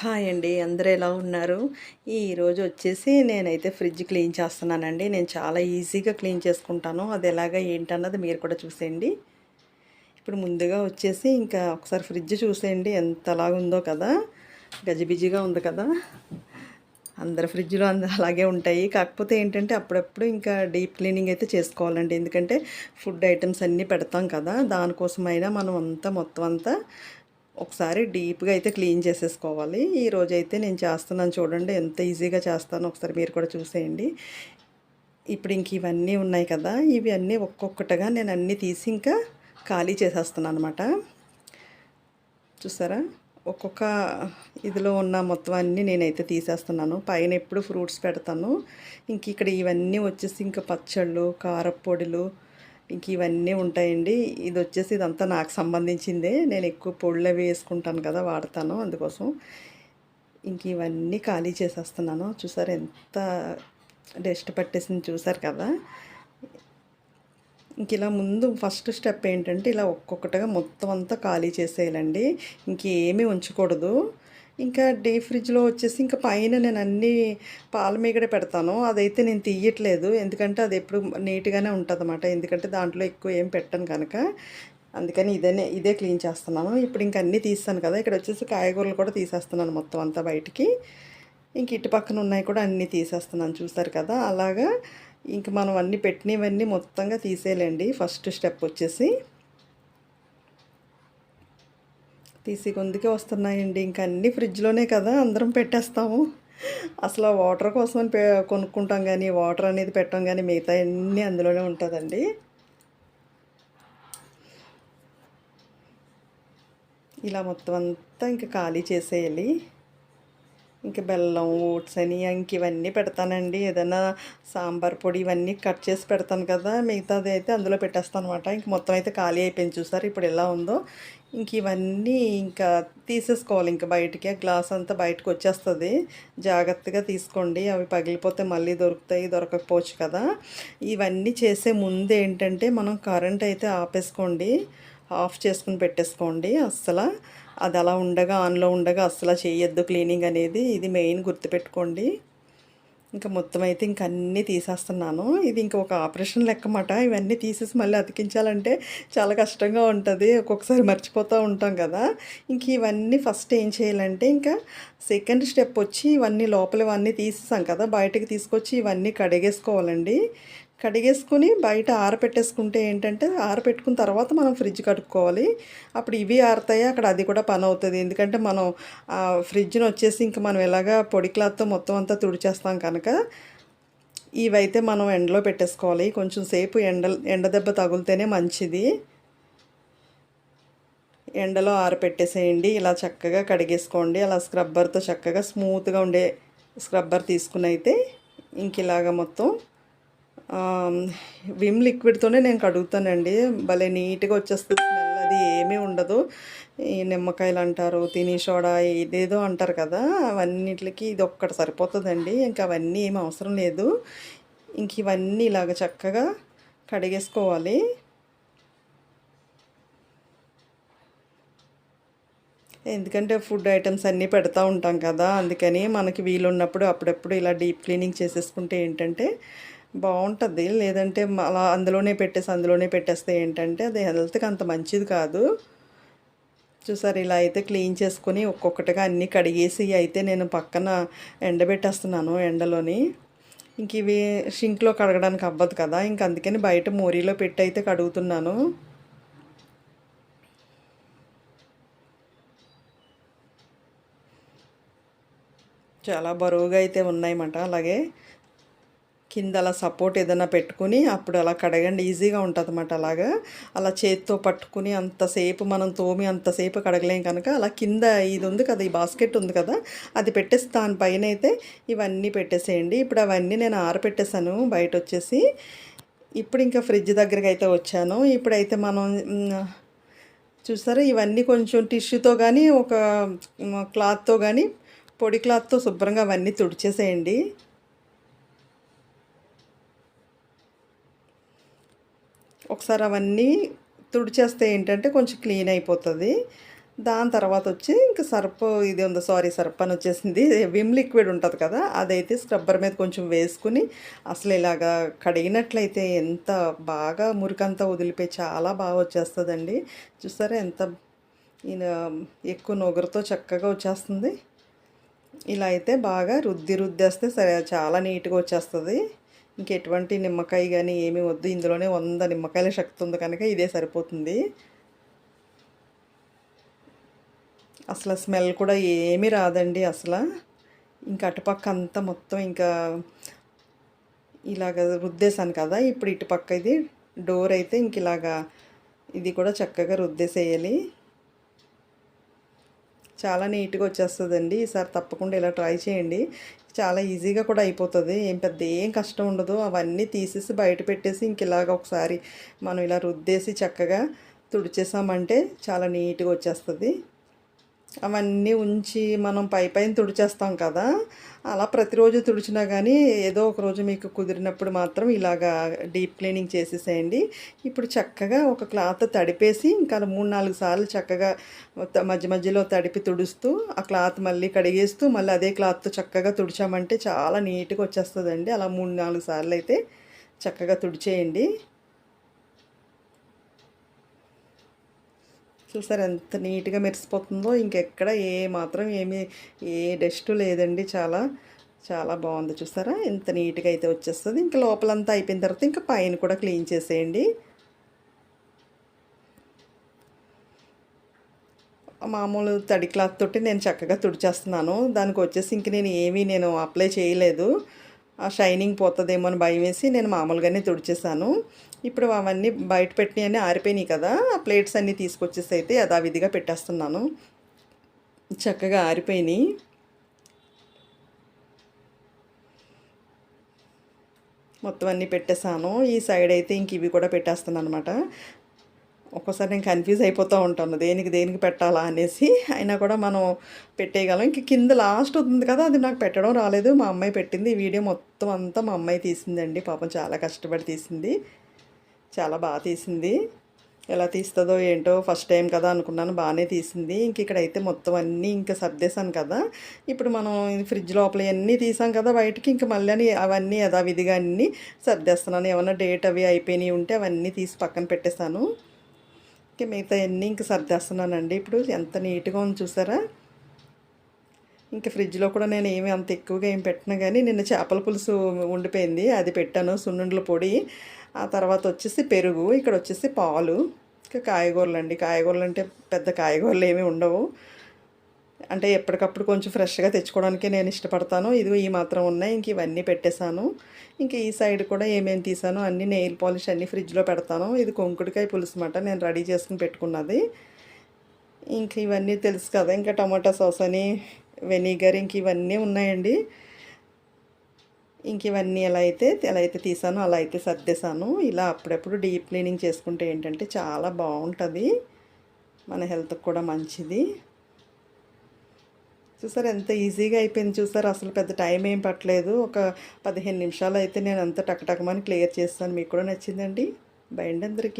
Hi అండి అందరూ ఎలా ఉన్నారు? ఈరోజు వచ్చేసి నేనైతే ఫ్రిడ్జ్ క్లీన్ చేస్తున్నానండి. నేను చాలా ఈజీగా క్లీన్ చేసుకుంటాను. అది ఎలాగా ఏంటన్నది మీరు కూడా చూసేయండి. ఇప్పుడు ముందుగా వచ్చేసి ఇంకా ఒకసారి ఫ్రిడ్జ్ చూసేయండి ఎంతలాగా ఉందో కదా. గజిబిజిగా ఉంది కదా. అందరి ఫ్రిడ్జ్లో అంద అలాగే ఉంటాయి. కాకపోతే ఏంటంటే అప్పుడప్పుడు ఇంకా డీప్ క్లీనింగ్ అయితే చేసుకోవాలండి. ఎందుకంటే ఫుడ్ ఐటమ్స్ అన్నీ పెడతాం కదా. దానికోసమైనా మనం అంతా మొత్తం అంతా ఒకసారి డీప్గా అయితే క్లీన్ చేసేసుకోవాలి. ఈ రోజైతే అయితే నేను చేస్తున్నాను చూడండి ఎంత ఈజీగా చేస్తానో ఒకసారి మీరు కూడా చూసేయండి. ఇప్పుడు ఇంక ఇవన్నీ ఉన్నాయి కదా ఇవి అన్నీ ఒక్కొక్కటిగా నేను అన్నీ తీసి ఇంకా ఖాళీ చేసేస్తున్నాను అనమాట చూసారా? ఒక్కొక్క ఇదిలో ఉన్న మొత్తం అన్నీ నేనైతే తీసేస్తున్నాను. పైన ఎప్పుడు ఫ్రూట్స్ పెడతాను. ఇంక ఇక్కడ ఇవన్నీ వచ్చేసి ఇంకా పచ్చళ్ళు కారపొడులు ఇంక ఇవన్నీ ఉంటాయండి. ఇది వచ్చేసి ఇదంతా నాకు సంబంధించిందే. నేను ఎక్కువ పొళ్ళు అవి వేసుకుంటాను కదా వాడతాను అందుకోసం. ఇంక ఇవన్నీ ఖాళీ చేసేస్తున్నాను. చూసారు ఎంత డస్ట్ పట్టేసింది చూసారు కదా? ఇంక ఇలా ముందు ఫస్ట్ స్టెప్ ఏంటంటే ఇలా ఒక్కొక్కటిగా మొత్తం అంతా ఖాళీ చేసేయాలండి. ఇంకేమీ ఉంచకూడదు. ఇంకా డీ ఫ్రిడ్జ్లో వచ్చేసి ఇంకా పైన నేను అన్ని పాల మీగడ పెడతాను. అదైతే నేను తీయట్లేదు. ఎందుకంటే అది ఎప్పుడు నీట్గానే ఉంటుంది అన్నమాట ఎందుకంటే దాంట్లో ఎక్కువ ఏం పెట్టను కనుక అందుకని ఇదే ఇదే క్లీన్ చేస్తున్నాను. ఇప్పుడు ఇంక అన్నీ తీస్తాను కదా. ఇక్కడ వచ్చేసి కాయగూరలు కూడా తీసేస్తున్నాను మొత్తం అంతా బయటికి. ఇంక ఇటు పక్కన ఉన్నాయి కూడా అన్నీ తీసేస్తున్నాను. చూసారు కదా? అలాగా ఇంక మనం అన్నీ పెట్టినవన్నీ మొత్తంగా తీసేయాలండి. ఫస్ట్ స్టెప్ వచ్చేసి తీసి కొందికి వస్తున్నాయండి. ఇంక అన్నీ ఫ్రిడ్జ్లోనే కదా అందరం పెట్టేస్తాము. అసలు వాటర్ కోసం కొనుక్కుంటాం కానీ వాటర్ అనేది పెట్టాం కానీ మిగతా అన్నీ అందులోనే ఉంటుందండి. ఇలా మొత్తం అంతా ఇంకా ఖాళీ చేసేయాలి. ఇంక బెల్లం ఓట్స్ అని ఇంక ఇవన్నీ పెడతానండి. ఏదైనా సాంబార్ పొడి ఇవన్నీ కట్ చేసి పెడతాను కదా మిగతాది అయితే అందులో పెట్టేస్తాను అనమాట ఇంక మొత్తం అయితే ఖాళీ అయిపోయింది చూసారు ఇప్పుడు ఎలా ఉందో. ఇంక ఇవన్నీ ఇంకా తీసేసుకోవాలి ఇంకా బయటికి. గ్లాస్ అంతా బయటకు వచ్చేస్తుంది. జాగ్రత్తగా తీసుకోండి. అవి పగిలిపోతే మళ్ళీ దొరుకుతాయి దొరకకపోవచ్చు కదా. ఇవన్నీ చేసే ముందు ఏంటంటే మనం కరెంట్ అయితే ఆపేసుకోండి. ఆఫ్ చేసుకుని పెట్టేసుకోండి అస్సలు. అది అలా ఉండగా ఆన్లో ఉండగా అస్సలు చేయొద్దు క్లీనింగ్ అనేది. ఇది మెయిన్ గుర్తుపెట్టుకోండి. ఇంకా మొత్తం అయితే ఇంక అన్నీ తీసేస్తున్నాను. ఇది ఇంకా ఒక ఆపరేషన్ లెక్కమాట. ఇవన్నీ తీసేసి మళ్ళీ అతికించాలంటే చాలా కష్టంగా ఉంటుంది. ఒక్కొక్కసారి మర్చిపోతూ ఉంటాం కదా. ఇంక ఇవన్నీ ఫస్ట్ ఏం చేయాలంటే ఇంకా సెకండ్ స్టెప్ వచ్చి ఇవన్నీ లోపల ఇవన్నీ తీసేసాం కదా. బయటకు తీసుకొచ్చి ఇవన్నీ కడిగేసుకోవాలండి. కడిగేసుకుని బయట ఆరపెట్టేసుకుంటే ఏంటంటే ఆరపెట్టుకున్న తర్వాత మనం ఫ్రిడ్జ్ కట్టుకోవాలి అప్పుడు ఇవి ఆరుతాయి అక్కడ అది కూడా పని అవుతుంది ఎందుకంటే మనం ఫ్రిడ్జ్ని వచ్చేసి ఇంకా మనం ఎలాగా పొడి క్లాత్తో మొత్తం అంతా తుడిచేస్తాం కనుక ఇవైతే మనం ఎండలో పెట్టేసుకోవాలి. కొంచెం సేపు ఎండ ఎండ దెబ్బ తగులితేనే మంచిది. ఎండలో ఆరపెట్టేసేయండి. ఇలా చక్కగా కడిగేసుకోండి. అలా స్క్రబ్బర్తో చక్కగా స్మూత్గా ఉండే స్క్రబ్బర్ తీసుకుని అయితే ఇంక ఇలాగ మొత్తం విమ్ లిక్విడ్తోనే నేను కడుగుతానండి. భలే నీట్గా వచ్చేస్తుంది స్మెల్. అది ఏమీ ఉండదు. ఈ నిమ్మకాయలు అంటారు తిని సోడా ఇదేదో అంటారు కదా అవన్నిటికి ఇది ఒక్కటి సరిపోతుందండి. ఇంకా అవన్నీ ఏమి అవసరం లేదు. ఇంక ఇవన్నీ ఇలాగ చక్కగా కడిగేసుకోవాలి. ఎందుకంటే ఫుడ్ ఐటమ్స్ అన్నీ పెడతా ఉంటాం కదా అందుకని మనకి వీలున్నప్పుడు అప్పుడప్పుడు ఇలా డీప్ క్లీనింగ్ చేసేసుకుంటే ఏంటంటే బాగుంటుంది. లేదంటే అలా అందులోనే పెట్టేసి అందులోనే పెట్టేస్తే ఏంటంటే అది హెల్త్కి అంత మంచిది కాదు. చూసారు ఇలా అయితే క్లీన్ చేసుకొని ఒక్కొక్కటిగా అన్నీ కడిగేసి అయితే నేను పక్కన ఎండబెట్టేస్తున్నాను ఎండలోని. ఇంక ఇవి షింక్లో కడగడానికి అవ్వదు కదా ఇంక అందుకని బయట మోరీలో పెట్టి అయితే కడుగుతున్నాను. చాలా బరువుగా అయితే ఉన్నాయన్నమాట అలాగే కింద అలా సపోర్ట్ ఏదైనా పెట్టుకుని అప్పుడు అలా కడగండి ఈజీగా ఉంటుంది అన్నమాట అలాగా. అలా చేతితో పట్టుకుని అంతసేపు మనం తోమి అంతసేపు కడగలేం కనుక అలా కింద ఇది ఉంది కదా ఈ బాస్కెట్ ఉంది కదా అది పెట్టేసి దానిపైన అయితే ఇవన్నీ పెట్టేసేయండి. ఇప్పుడు అవన్నీ నేను ఆరపెట్టేశాను బయట వచ్చేసి ఇప్పుడు ఇంకా ఫ్రిడ్జ్ దగ్గరికి అయితే వచ్చాను. ఇప్పుడైతే మనం చూసారా ఇవన్నీ కొంచెం టిష్యూతో కానీ ఒక క్లాత్తో కానీ పొడి క్లాత్తో శుభ్రంగా అవన్నీ తుడిచేసేయండి. ఒకసారి అవన్నీ తుడిచేస్తే ఏంటంటే కొంచెం క్లీన్ అయిపోతుంది. దాని తర్వాత వచ్చి ఇంకా సర్ప్ ఇది ఉంది సారీ సర్ప్ అని వచ్చేసింది. విమ్ లిక్విడ్ ఉంటుంది కదా అదైతే స్క్రబ్బర్ మీద కొంచెం వేసుకుని అసలు ఇలాగా కడిగినట్లయితే ఎంత బాగా మురికంతా వదిలిపోయి చాలా బాగా వచ్చేస్తుందండి. చూసారా ఎంత ఈయన ఎక్కువ నొగరుతో చక్కగా వచ్చేస్తుంది. ఇలా అయితే బాగా రుద్ది రుద్దేస్తే సరే చాలా నీట్గా వచ్చేస్తుంది. ఇంకెటువంటి నిమ్మకాయ కానీ ఏమీ వద్దు. ఇందులోనే వంద నిమ్మకాయల శక్తి ఉంది కనుక ఇదే సరిపోతుంది. అసలు స్మెల్ కూడా ఏమీ రాదండి అసలు. ఇంకా అటుపక్క అంతా మొత్తం ఇంకా ఇలాగ రుద్దేశాను కదా. ఇప్పుడు ఇటుపక్క ఇది డోర్ అయితే ఇంక ఇలాగా ఇది కూడా చక్కగా రుద్దేసేయాలి. చాలా నీట్గా వచ్చేస్తుందండి. ఈసారి తప్పకుండా ఇలా ట్రై చేయండి. చాలా ఈజీగా కూడా అయిపోతుంది. ఏం పెద్ద ఏం కష్టం ఉండదు. అవన్నీ తీసేసి బయట పెట్టేసి ఇంక ఇలాగ ఒకసారి మనం ఇలా రుద్దేసి చక్కగా తుడిచేసామంటే చాలా నీట్గా వచ్చేస్తుంది. అవన్నీ ఉంచి మనం పై పైన తుడిచేస్తాం కదా. అలా ప్రతిరోజు తుడిచినా కానీ ఏదో ఒక రోజు మీకు కుదిరినప్పుడు మాత్రం ఇలాగా డీప్ క్లీనింగ్ చేసేసేయండి. ఇప్పుడు చక్కగా ఒక క్లాత్ తడిపేసి ఇంకా మూడు నాలుగు సార్లు చక్కగా మధ్య మధ్యలో తడిపి తుడుస్తూ ఆ క్లాత్ మళ్ళీ కడిగేస్తూ మళ్ళీ అదే క్లాత్తో చక్కగా తుడిచామంటే చాలా నీట్గా వచ్చేస్తుందండి. అలా మూడు నాలుగు సార్లు అయితే చక్కగా తుడిచేయండి. చూసారు ఎంత నీట్గా మెరిసిపోతుందో. ఇంకెక్కడ ఏ మాత్రం ఏమీ ఏ డస్ట్ లేదండి చాలా. చాలా బాగుంది చూసారా? ఎంత నీట్గా అయితే వచ్చేస్తుంది. ఇంకా లోపలంతా అయిపోయిన తర్వాత ఇంకా పైన కూడా క్లీన్ చేసేయండి. మామూలు తడి క్లాత్ తోటి నేను చక్కగా తుడిచేస్తున్నాను. దానికి వచ్చేసి ఇంక నేను ఏమీ నేను అప్లై చేయలేదు. షైనింగ్ పోతుందేమో అని భయం వేసి నేను మామూలుగానే తుడిచేసాను ఇప్పుడు అవన్నీ బయట పెట్టినవన్నీ ఆరిపోయినాయి కదా ఆ ప్లేట్స్ అన్నీ తీసుకొచ్చేసి అయితే యథావిధిగా పెట్టేస్తున్నాను. చక్కగా ఆరిపోయినాయి. మొత్తం అన్నీ పెట్టేశాను. ఈ సైడ్ అయితే ఇంక ఇవి కూడా పెట్టేస్తున్నాను అనమాట ఒక్కోసారి నేను కన్ఫ్యూజ్ అయిపోతూ ఉంటాను దేనికి దేనికి పెట్టాలా అనేసి. అయినా కూడా మనం పెట్టేయగలం. ఇంక కింద లాస్ట్ ఉంది కదా అది నాకు పెట్టడం రాలేదు. మా అమ్మాయి పెట్టింది. ఈ వీడియో మొత్తం అంతా మా అమ్మాయి తీసిందండి. పాపం చాలా కష్టపడి తీసింది. చాలా బాగా తీసింది. ఎలా తీస్తుందో ఏంటో ఫస్ట్ టైం కదా అనుకున్నాను బాగానే తీసింది. ఇంక ఇక్కడైతే మొత్తం అన్నీ ఇంకా సర్దేశాను కదా. ఇప్పుడు మనం ఫ్రిడ్జ్ లోపల అన్నీ తీసాం కదా బయటికి ఇంకా మళ్ళీ అవన్నీ యథావిధిగా అన్నీ సర్దేస్తున్నాను. ఏమైనా డేట్ అవి అయిపోయినాయి ఉంటే అవన్నీ తీసి పక్కన పెట్టేశాను. ఇంకా మిగతా అన్నీ ఇంకా సర్దేస్తున్నానండి. ఇప్పుడు ఎంత నీట్గా ఉంది చూసారా? ఇంకా ఫ్రిడ్జ్లో కూడా నేను ఏమి అంత ఎక్కువగా ఏం పెట్టినా కానీ నిన్న చేపల పులుసు ఉండిపోయింది. అది పెట్టాను సున్నుండల పొడి. ఆ తర్వాత వచ్చేసి పెరుగు ఇక్కడ వచ్చేసి పాలు. ఇంకా కాయగూరలు అండి కాయగూరలు అంటే పెద్ద కాయగూరలు ఏమీ ఉండవు. అంటే ఎప్పటికప్పుడు కొంచెం ఫ్రెష్గా తెచ్చుకోవడానికి నేను ఇష్టపడతాను. ఇది ఈ మాత్రం ఉన్నాయి. ఇంక ఇవన్నీ పెట్టేశాను. ఇంకా ఈ సైడ్ కూడా ఏమేమి తీసాను అన్ని నెయిల్ పాలిష్ అన్నీ ఫ్రిడ్జ్లో పెడతాను. ఇది కొంకుడికాయ పులుసు మాట. నేను రెడీ చేసుకుని పెట్టుకున్నది. ఇంక ఇవన్నీ తెలుసు కదా. ఇంకా టమాటా సాస్ అని వెనిగర్ ఇంక ఇవన్నీ ఉన్నాయండి. ఇంక ఇవన్నీ ఎలా అయితే ఎలా అయితే తీసానో అలా అయితే సర్దేశాను. ఇలా అప్పుడప్పుడు డీప్ క్లీనింగ్ చేసుకుంటే ఏంటంటే చాలా బాగుంటుంది. మన హెల్త్కి కూడా మంచిది. చూసారు ఎంత ఈజీగా అయిపోయింది చూసారు? అసలు పెద్ద టైం ఏం పట్టలేదు. ఒక పదిహేను నిమిషాలు అయితే నేను అంత టకటకమని క్లియర్ చేస్తాను. మీకు కూడా నచ్చిందండి. బయండి అందరికీ.